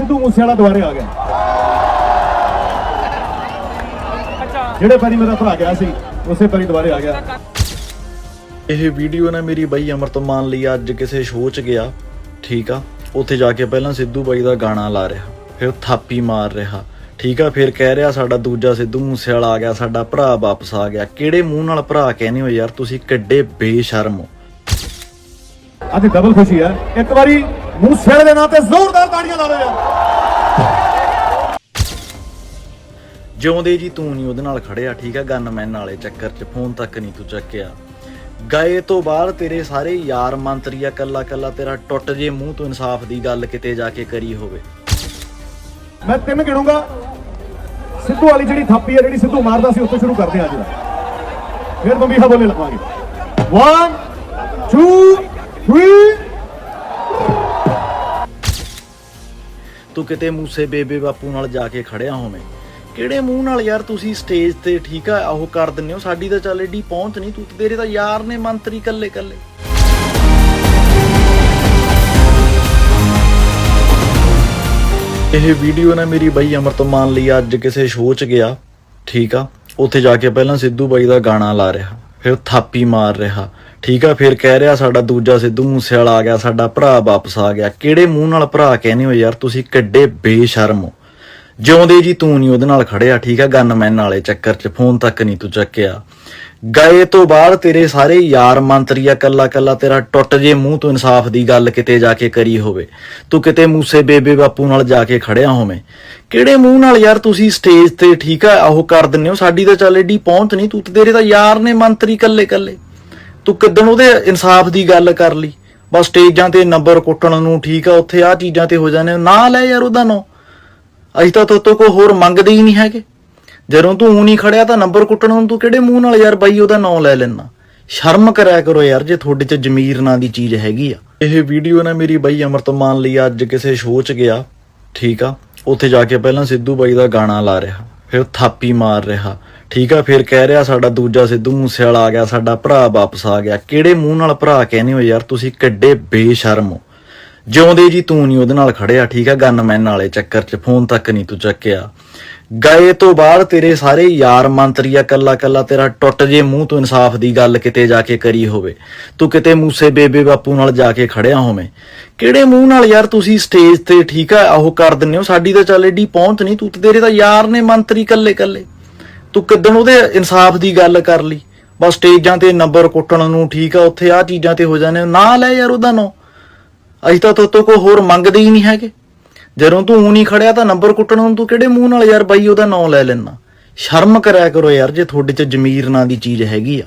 ਸਿੱਧੂ ਮੂਸੇਵਾਲਾ ਦੁਬਾਰੇ ਆ ਗਿਆ। ਜਿਹੜੇ ਪੈਰੀ ਮੇਰਾ ਭਰਾ ਗਿਆ ਸੀ ਉਸੇ ਪੈਰੀ ਦੁਬਾਰੇ ਆ ਗਿਆ। ਇਹ ਵੀਡੀਓ ਨਾ ਮੇਰੀ ਬਾਈ ਅਮਰਤਮਾਨ ਲਈ ਅੱਜ ਕਿਸੇ ਸ਼ੋਅ 'ਚ ਗਿਆ। ਠੀਕ ਆ? ਉੱਥੇ ਜਾ ਕੇ ਪਹਿਲਾਂ ਸਿੱਧੂ ਬਾਈ ਦਾ ਗਾਣਾ ਲਾ ਰਿਹਾ। ਫਿਰ ਥਾਪੀ ਮਾਰ ਰਿਹਾ। ਠੀਕ ਆ? ਫਿਰ ਕਹਿ ਰਿਹਾ ਸਾਡਾ ਦੂਜਾ ਸਿੱਧੂ ਮੂਸੇਵਾਲਾ ਆ ਗਿਆ ਸਾਡਾ ਭਰਾ ਵਾਪਸ ਆ ਗਿਆ। ਕਿਹੜੇ ਮੂੰਹ ਨਾਲ ਭਰਾ ਕਹਿੰਦੇ ਹੋ ਯਾਰ? ਤੁਸੀਂ ਕਿੱਡੇ ਬੇਸ਼ਰਮ ਹੋ। ਅੱਜ ਡਬਲ ਖੁਸ਼ੀ ਹੈ ਇੱਕ ਵਾਰੀ ਮੂਸੇਵਾਲੇ ਦੇ ਨਾਂ ਤੇ ਜ਼ੋਰਦਾਰ ਤਾੜੀਆਂ ਲਾ ਦਿਓ ਯਾਰ। ਜਿਉਂਦੇ ਜੀ ਤੂੰ ਨਹੀਂ ਉਹਦੇ ਨਾਲ ਖੜਿਆ ਠੀਕ ਆ? ਗਨਮੈਨ ਵਾਲੇ ਚੱਕਰ 'ਚ ਫੋਨ ਤੱਕ ਨਹੀਂ ਤੂੰ ਚੱਕਿਆ। ਗਏ ਤੋਂ ਬਾਅਦ ਤੇਰੇ ਸਾਰੇ ਯਾਰ ਮੰਤਰੀ ਆ ਕੱਲਾ ਕੱਲਾ ਤੇਰਾ ਟੁੱਟ ਜੇ ਮੂੰਹ ਤੋਂ ਇਨਸਾਫ ਦੀ ਗੱਲ ਕਿਤੇ ਜਾ ਕੇ ਕਰੀ ਹੋਵੇ। ਮੈਂ ਤਿੰਨ ਗਿਣੂੰਗਾ। ਸਿੱਧੂ ਵਾਲੀ ਜਿਹੜੀ ਥਾਪੀ ਹੈ ਜਿਹੜੀ ਸਿੱਧੂ ਮਾਰਦਾ ਸੀ ਉੱਥੋਂ ਸ਼ੁਰੂ ਕਰਦੇ ਹਾਂ ਅੱਜ। ਦਾ ਫਿਰ ਬੰਬੀਹਾ ਬੋਲੇ ਲਵਾਂਗੇ 1 2 3 ਤੂੰ ਕਿਤੇ ਮੂਸੇ ਬੇਬੇ ਬਾਪੂ ਨਾਲ ਜਾ ਕੇ ਖੜਿਆ ਹੋਵੇਂ? ਕਿਹੜੇ ਮੂੰਹ ਨਾਲ ਯਾਰ ਤੁਸੀਂ ਸਟੇਜ ਤੇ ਠੀਕ ਆ, ਉਹ ਕਰ ਦਿੰਦੇ ਹੋ? ਸਾਡੀ ਤਾਂ ਚੱਲ ਏਡੀ ਪਹੁੰਚ ਨਹੀਂ, ਤੂੰ ਤੇਰੇ ਤਾਂ ਯਾਰ ਨੇ ਮੰਤਰੀ ਕੱਲੇ ਕੱਲੇ ਇਹ ਵੀਡੀਓ ਨਾ ਮੇਰੀ ਬਾਈ ਅਮਰਤਮਾਨ ਲਈ ਅੱਜ ਕਿਸੇ ਸ਼ੋਅ 'ਚ ਗਿਆ, ਠੀਕ ਆ? ਉੱਥੇ ਜਾ ਕੇ ਪਹਿਲਾਂ ਸਿੱਧੂ ਬਾਈ ਦਾ ਗਾਣਾ ਲਾ ਰਿਹਾ, ਫਿਰ ਥਾਪੀ ਮਾਰ ਰਿਹਾ, ਠੀਕ ਆ? ਫਿਰ ਕਹਿ ਰਿਹਾ ਸਾਡਾ ਦੂਜਾ ਸਿੱਧੂ ਮੂਸੇਵਾਲਾ ਆ ਗਿਆ, ਸਾਡਾ ਭਰਾ ਵਾਪਸ ਆ ਗਿਆ। ਕਿਹੜੇ ਮੂੰਹ ਨਾਲ ਭਰਾ ਕਹਿੰਦੇ ਹੋ ਯਾਰ, ਤੁਸੀਂ ਕਿੱਡੇ ਬੇਸ਼ਰਮ ਹੋ। ਜਿਉਂਦੇ ਜੀ ਤੂੰ ਨਹੀਂ ਉਹਦੇ ਨਾਲ ਖੜਿਆ, ਠੀਕ ਆ? ਗਨਮੈਨ ਨਾਲੇ ਚੱਕਰ 'ਚ ਫੋਨ ਤੱਕ ਨਹੀਂ ਤੂੰ ਚੱਕਿਆ। ਗਏ ਤੋਂ ਬਾਅਦ ਤੇਰੇ ਸਾਰੇ ਯਾਰ ਮੰਤਰੀ ਆ, ਕੱਲਾ ਕੱਲਾ ਤੇਰਾ ਟੁੱਟ ਜੇ ਮੂੰਹ ਤੋਂ ਇਨਸਾਫ ਦੀ ਗੱਲ ਕਿਤੇ ਜਾ ਕੇ ਕਰੀ ਹੋਵੇ। ਤੂੰ ਕਿਤੇ ਮੂਸੇ ਬੇਬੇ ਬਾਪੂ ਨਾਲ ਜਾ ਕੇ ਖੜਿਆ ਹੋਵੇਂ। ਕਿਹੜੇ ਮੂੰਹ ਨਾਲ ਯਾਰ ਤੁਸੀਂ ਸਟੇਜ ਤੇ ਠੀਕ ਆ ਉਹ ਕਰ ਦਿੰਦੇ ਹੋ? ਸਾਡੀ ਤਾਂ ਚੱਲ ਏਡੀ ਪਹੁੰਚ ਨਹੀਂ ਤੂੰ ਤੇਰੇ ਤਾਂ ਯਾਰ ਨੇ ਮੰਤਰੀ ਕੱਲੇ ਕੱਲੇ। ਤੂੰ ਕਿਦਣ ਉਹਦੇ ਇਨਸਾਫ ਦੀ ਗੱਲ ਕਰ ਲਈ? ਬਸ ਸਟੇਜਾਂ ਤੇ ਨੰਬਰ ਕੁੱਟਣ ਨੂੰ ਠੀਕ ਆ, ਉੱਥੇ ਆ ਚੀਜ਼ਾਂ ਤੇ ਹੋ ਜਾਂਦੇ ਨਾ ਲੈ ਯਾਰ ਉਹਦਾ ਨਾਂ। ਅਸੀਂ ਤਾਂ ਤੋਤੋਂ ਕੋਈ ਹੋਰ ਮੰਗਦੇ ਹੀ ਨਹੀਂ ਹੈਗੇ। ਜਦੋਂ ਤੂੰ ਊਂ ਨਹੀਂ ਖੜਿਆ ਤਾਂ ਨੰਬਰ ਕੁੱਟਣ ਨੂੰ ਤੂੰ ਕਿਹੜੇ ਮੂੰਹ ਨਾਲ ਯਾਰ ਬਾਈ ਉਹਦਾ ਨਾਂ ਲੈ ਲੈਣਾ ਸ਼ਰਮ ਕਰਿਆ ਕਰੋ ਯਾਰ ਜੇ ਤੁਹਾਡੇ 'ਚ ਜ਼ਮੀਰ ਨਾਂ ਦੀ ਚੀਜ਼ ਹੈਗੀ ਆ। ਇਹ ਵੀਡੀਓ ਨਾ ਮੇਰੀ ਬਾਈ ਅਮਰਤਮਾਨ ਲਈ ਅੱਜ ਕਿਸੇ ਸ਼ੋਅ 'ਚ ਗਿਆ। ਠੀਕ ਆ? ਉੱਥੇ ਜਾ ਕੇ ਪਹਿਲਾਂ ਸਿੱਧੂ ਬਾਈ ਦਾ ਗਾਣਾ ਲਾ ਰਿਹਾ। ਫਿਰ ਥਾਪੀ ਮਾਰ ਰਿਹਾ। ਠੀਕ ਆ? ਫਿਰ ਕਹਿ ਰਿਹਾ ਸਾਡਾ ਦੂਜਾ ਸਿੱਧੂ ਮੂਸੇਵਾਲਾ ਆ ਗਿਆ, ਸਾਡਾ ਭਰਾ ਵਾਪਸ ਆ ਗਿਆ। ਕਿਹੜੇ ਮੂੰਹ ਨਾਲ ਭਰਾ ਕਹਿੰਦੇ ਹੋ ਯਾਰ? ਤੁਸੀਂ ਕਿੱਡੇ ਬੇਸ਼ਰਮ ਹੋ। ਜਿਉਂਦੇ ਜੀ ਤੂੰ ਨਹੀਂ ਉਹਦੇ ਨਾਲ ਖੜਿਆ, ਠੀਕ ਆ? ਗਨਮੈਨ ਨਾਲੇ ਚੱਕਰ 'ਚ, ਫੋਨ ਤੱਕ ਨਹੀਂ ਤੂੰ ਚੱਕਿਆ। ਗਏ ਤੋਂ ਬਾਅਦ ਤੇਰੇ ਸਾਰੇ ਯਾਰ ਮੰਤਰੀ ਆ, ਕੱਲਾ ਕੱਲਾ ਤੇਰਾ ਟੁੱਟ ਜੇ ਮੂੰਹ ਤੋਂ ਇਨਸਾਫ ਦੀ ਗੱਲ ਕਿਤੇ ਜਾ ਕੇ ਕਰੀ ਹੋਵੇ। ਤੂੰ ਕਿਤੇ ਮੂਸੇ ਬੇਬੇ ਬਾਪੂ ਨਾਲ ਜਾ ਕੇ ਖੜਿਆ ਹੋਵੇਂ। ਕਿਹੜੇ ਮੂੰਹ ਨਾਲ ਯਾਰ ਤੁਸੀਂ ਸਟੇਜ ਤੇ, ਠੀਕ ਆ? ਉਹ ਕਰ ਦਿੰਦੇ ਹੋ, ਸਾਡੀ ਤਾਂ ਚੱਲ ਏਡੀ ਪਹੁੰਚ ਨਹੀਂ ਤੂੰ ਤੇਰੇ ਤਾਂ ਯਾਰ ਨੇ ਮੰਤਰੀ ਕੱਲੇ ਕੱਲੇ। ਤੂੰ ਕਿਦਣ ਉਹਦੇ ਇਨਸਾਫ ਦੀ ਗੱਲ ਕਰ ਲਈ? ਬਸ ਸਟੇਜਾਂ ਤੇ ਨੰਬਰ ਕੁੱਟਣ ਨੂੰ, ਠੀਕ ਆ? ਉੱਥੇ ਆ ਚੀਜ਼ਾਂ ਤੇ ਹੋ ਜਾਂਦੇ ਨਾ ਲੈ ਯਾਰ ਉਹਦਾ ਨੋ। ਅਸੀਂ ਤਾਂ ਤੋਤੋਂ ਕੋਈ ਹੋਰ ਮੰਗਦੇ ਹੀ ਨਹੀਂ ਹੈਗੇ। ਜਦੋਂ ਤੂੰ ਊਂ ਨਹੀਂ ਖੜਿਆ ਤਾਂ ਨੰਬਰ ਕੁੱਟਣ ਨੂੰ ਤੂੰ ਕਿਹੜੇ ਮੂੰਹ ਨਾਲ ਯਾਰ ਬਾਈ ਉਹਦਾ ਨਾਂ ਲੈ ਲੈਣਾ ਸ਼ਰਮ ਕਰਿਆ ਕਰੋ ਯਾਰ ਜੇ ਤੁਹਾਡੇ 'ਚ ਜ਼ਮੀਰ ਨਾਂ ਦੀ ਚੀਜ਼ ਹੈਗੀ ਆ।